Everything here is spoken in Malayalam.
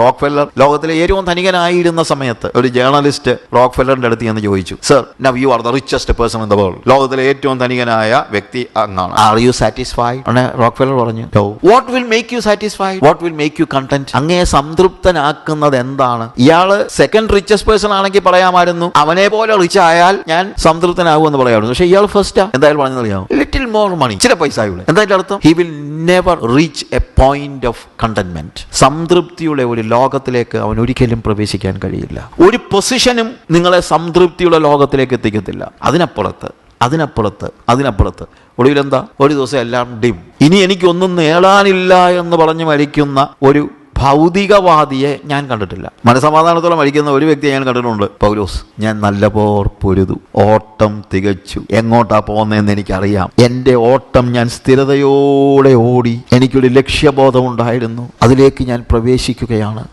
റോക്ക് ഫെല്ലർ ലോകത്തിലെ ഏറ്റവും ധനികനായിരുന്ന സമയത്ത് ഒരു ജേർണലിസ്റ്റ് റോക്ക് ഫെല്ലറിന്റെ അടുത്ത് എന്ന് ചോദിച്ചു sir now you are the richest person in the world ലോകത്തിലെ ഏറ്റവും ധനികനായ വ്യക്തി അങ്ങാണ്. Are you satisfied Rockefeller പറഞ്ഞു what will make you satisfied what will make you content അങ്ങേ സംതൃപ്തനാക്കുന്നത് എന്താണ്? ഇയാൾ സെക്കൻഡ് റിച്ചസ്റ്റ് പേഴ്സൺ ആണെങ്കിൽ പറയാമായിരുന്നു. അവനെ പോലെ റിച്ച് ആയാൽ ഞാൻ സംതൃപ്തനാകുമെന്ന് പറയാമായിരുന്നു. പക്ഷെ ഇയാൾ ഫസ്റ്റാ എന്തായാലും പറഞ്ഞറിയാമോ മോർ മണി. ചില പൈസ ആയുള്ളൂ എന്തായാലും അർത്ഥം? He will never reach a point of contentment സംതൃപ്തിയുടെ ഒരു ലോകത്തിലേക്ക് അവൻ ഒരിക്കലും പ്രവേശിക്കാൻ കഴിയില്ല. ഒരു പൊസിഷനും നിങ്ങളെ സംതൃപ്തിയുടെ ലോകത്തിലേക്ക് എത്തിക്കത്തില്ല. അതിനപ്പുറത്ത് അതിനപ്പുറത്ത് അതിനപ്പുറത്ത്. ഒടുവിലെന്താ? ഒരു ദിവസം എല്ലാം ഡിം ഇനി എനിക്കൊന്നും നേടാനില്ല എന്ന് പറഞ്ഞു മരിക്കുന്ന ഒരു ഭൗതികവാദിയെ ഞാൻ കണ്ടിട്ടില്ല. മനസമാധാനത്തോളം മരിക്കുന്ന ഒരു വ്യക്തിയെ ഞാൻ കണ്ടിട്ടുണ്ട്. പൗലോസ് ഞാൻ നല്ല പോർ പൊരുതു. ഓട്ടം തികച്ചു. എങ്ങോട്ടാ പോകുന്നതെന്ന് എനിക്കറിയാം. എന്റെ ഓട്ടം ഞാൻ സ്ഥിരതയോടെ ഓടി എനിക്കൊരു ലക്ഷ്യബോധമുണ്ടായിരുന്നു. അതിലേക്ക് ഞാൻ പ്രവേശിക്കുകയാണ്.